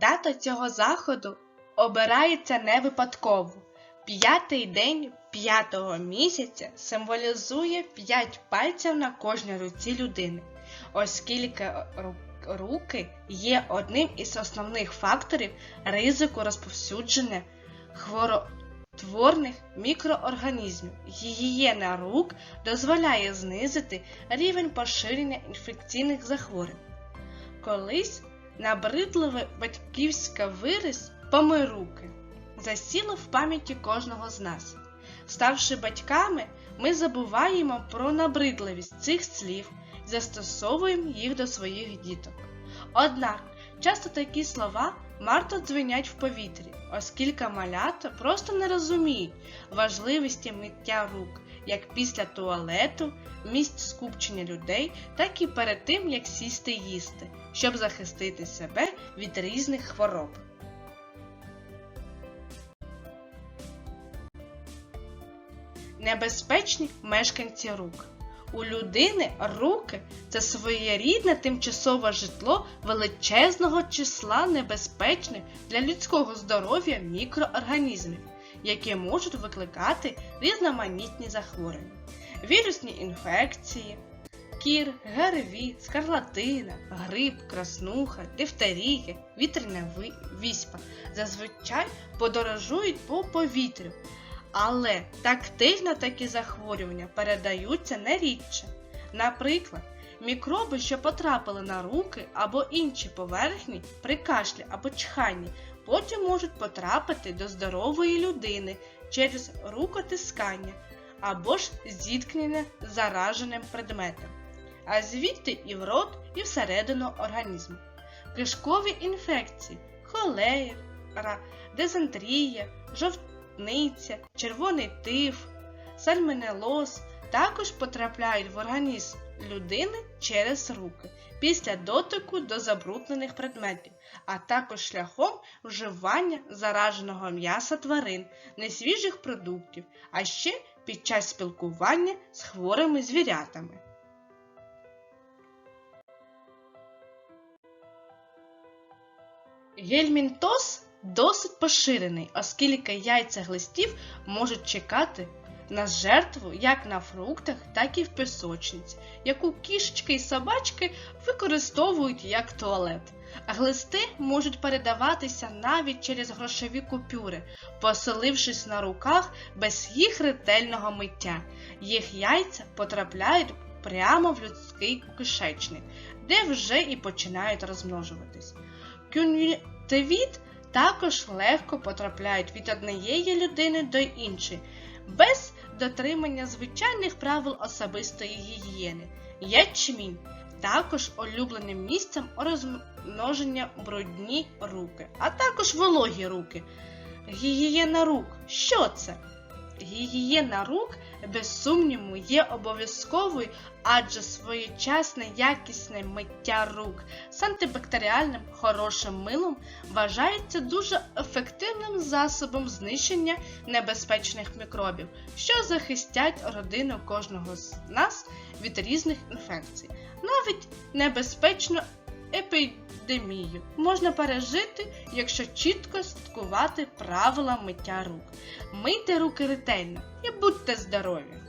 Дата цього заходу обирається не випадково. П'ятий день п'ятого місяця символізує п'ять пальців на кожній руці людини, оскільки руки є одним із основних факторів ризику розповсюдження хворотворних мікроорганізмів. Гігієна рук дозволяє знизити рівень поширення інфекційних захворювань. Колись набридливе батьківська вираз «помий руки засіло в пам'яті кожного з нас. Ставши батьками, ми забуваємо про набридливість цих слів і застосовуємо їх до своїх діток. Однак, часто такі слова марто дзвенять в повітрі, оскільки малята просто не розуміють важливості миття рук як після туалету, місць скупчення людей, так і перед тим, як сісти їсти, щоб захистити себе від різних хвороб. Небезпечні мешканці рук. У людини руки це своєрідне тимчасове житло величезного числа небезпечних для людського здоров'я мікроорганізмів, які можуть викликати різноманітні захворювання, вірусні інфекції, кір, ГРВІ, скарлатина, грип, краснуха, дифтерія, вітряна віспа зазвичай подорожують по повітрю. Але тактично такі захворювання передаються не рідше. Наприклад, мікроби, що потрапили на руки або інші поверхні при кашлі або чханні, потім можуть потрапити до здорової людини через рукотискання або ж зіткнення з зараженим предметом, а звідти і в рот, і всередину організму. Кишкові інфекції, холера, дизентерія, жовтниця, червоний тиф, сальмонелоз також потрапляють в організм людини через руки після дотику до забруднених предметів, а також шляхом вживання зараженого м'яса тварин, несвіжих продуктів, а ще під час спілкування з хворими звірятами. Гельмінтоз досить поширений, оскільки яйця глистів можуть чекати на жертву як на фруктах, так і в пісочниці, яку кішечки і собачки використовують як туалет. Глисти можуть передаватися навіть через грошові купюри, поселившись на руках без їх ретельного миття. Їх яйця потрапляють прямо в людський кишечник, де вже і починають розмножуватись. Кюнвітивіт також легко потрапляють від однієї людини до іншої, без дотримання звичайних правил особистої гігієни. Ячмінь також улюбленим місцем розмноження брудні руки, а також вологі руки. Гігієна рук. Що це? Гігієна рук, без сумніву, є обов'язковою, адже своєчасне якісне миття рук з антибактеріальним хорошим милом вважається дуже ефективним засобом знищення небезпечних мікробів, що захистять родину кожного з нас від різних інфекцій. Навіть небезпечну епідемію можна пережити, якщо чітко слідкувати правила миття рук. Мийте руки ретельно і будьте здорові!